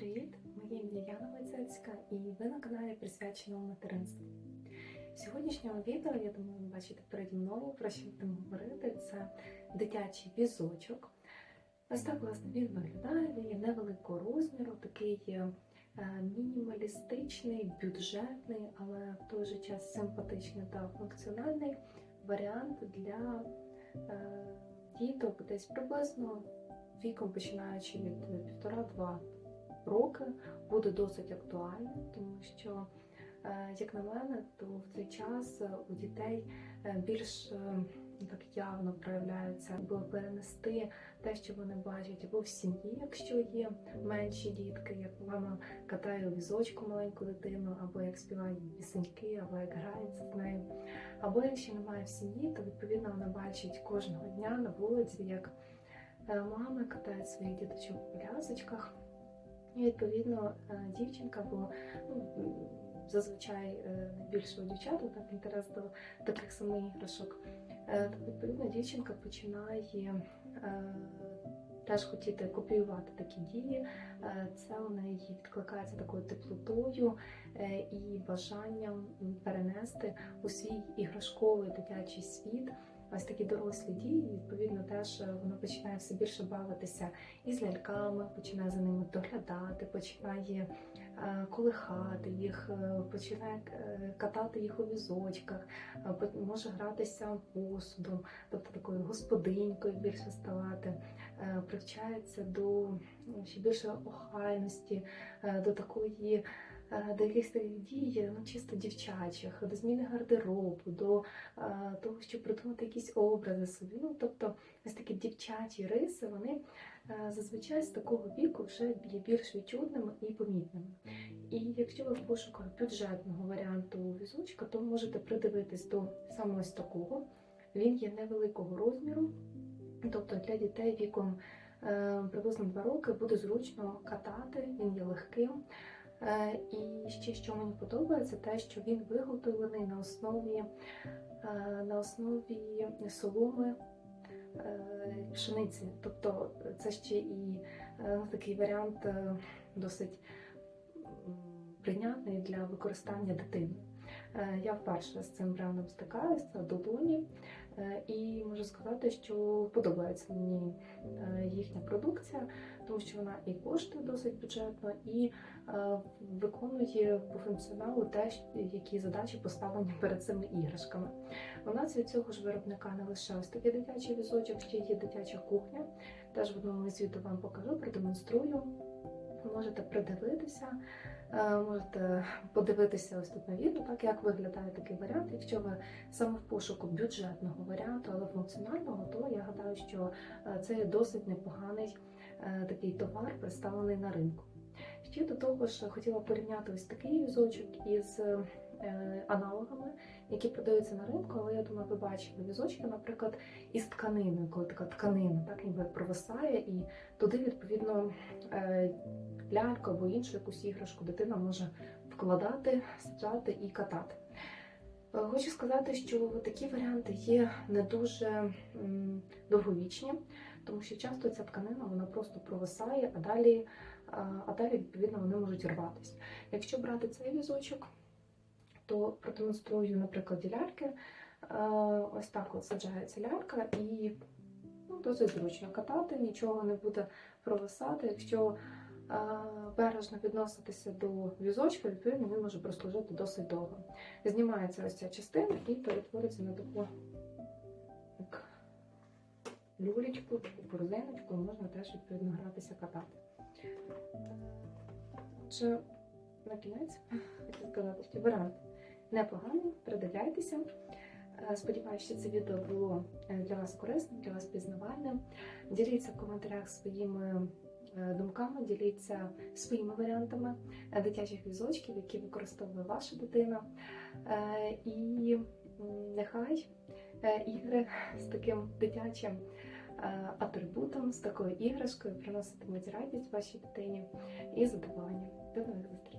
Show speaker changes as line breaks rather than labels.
Привіт! Моє ім'я Яна Майцецька і ви на каналі присвяченому материнству. В сьогоднішньому відео, я думаю, ви бачите переді мною, про що будемо говорити, це дитячий візочок. Ось так, власне, він виглядає, він є невеликого розміру, такий е, мінімалістичний, бюджетний, але в той же час симпатичний та функціональний варіант для е, діток десь приблизно віком починаючи від півтора-два роки, буде досить актуально, тому що, е, як на мене, то в цей час е, у дітей е, більш е, так явно проявляється, або перенести те, що вони бачать, або в сім'ї, якщо є менші дітки, як мама катає у візочку маленьку дитину, або як співає пісеньки, або як грається з нею. Або якщо немає в сім'ї, то відповідно вона бачить кожного дня на вулиці, як мами катають своїх діточок в колясочках. І відповідно е, дівчинка, бо ну, зазвичай е, найбільше у дівчат так інтерес до таких самих іграшок. Е, відповідно дівчинка починає теж хотіти копіювати такі дії. Це у неї відкликається такою теплотою і бажанням перенести у свій іграшковий дитячий світ. Ось такі дорослі дії, відповідно, теж е, вона починає все більше бавитися із ляльками, починає за ними доглядати, починає е, колихати їх, е, починає катати їх у візочках, може гратися посудом, тобто такою господинькою більше ставати, привчається до ще більше охайності, до такої. Е, До якихось дій, ну чисто дівчачих, до зміни гардеробу, до е, того, щоб придумати якісь образи собі. Ну, тобто, ось такі дівчачі риси, вони е, зазвичай з такого віку вже є більш відчутними і помітними. І якщо ви в пошуках бюджетного варіанту візочка, то можете придивитись до саме ось такого. Він є невеликого розміру, тобто для дітей віком приблизно 2 роки буде зручно катати, він є легким. Е, І ще що мені подобається, те, що він виготовлений на основі, е, на основі соломи е, пшениці. Тобто це ще і такий варіант досить прийнятний для використання дитини. Е, Я вперше з цим брендом стикаюся до Доні, е, і можу сказати, що подобається мені е, їхня продукція, тому що вона і коштує досить бюджетно, і виконує по функціоналу те, які задачі поставлені перед цими іграшками. У нас від цього ж виробника не лише ось такий дитячий візочок, ще є дитяча кухня. Теж в одному відео вам покажу, продемонструю. Можете придивитися, можете подивитися ось тут на відео, так як виглядає такий варіант. Якщо ви саме в пошуку бюджетного варіанту, але функціонального, то я гадаю, що е, це досить непоганий е, такий товар, представлений на ринку. Ще до того ж хотіла порівняти ось такий візочок із е, аналогами, які продаються на ринку, але я думаю, ви бачили візочки, наприклад, із тканиною, коли така тканина так ніби провисає, і туди відповідно е, ляльку або іншу якусь іграшку дитина може вкладати, саджати і катати. Е, Хочу сказати, що такі варіанти є не дуже довговічні, тому що часто ця тканина вона просто провисає, а далі, а далі відповідно вони можуть рватися. Якщо брати цей візочок, то продемонструю на прикладі ляльки. Е, Ось так от саджається лялька і ну, досить зручно катати, нічого не буде провисати. Якщо бережно відноситися до візочка, відповідно він може прослужити досить довго. Знімається ось ця частина і перетворюється на таку як люлечку, таку корзиночку, можна теж відповідно гратися катати. Отже, на кінець хочу сказати, що варіант непоганий, придивляйтеся. Е, Сподіваюся, що це відео було е, для вас корисним, для вас пізнавальним. Діліться в коментарях своїми думками, діліться своїми варіантами е, дитячих візочків, які використовує ваша дитина. Е, І нехай е, ігри з таким дитячим е, атрибутом, з такою іграшкою приноситимуть радість вашій дитині і задоволення. До нових зустрічей!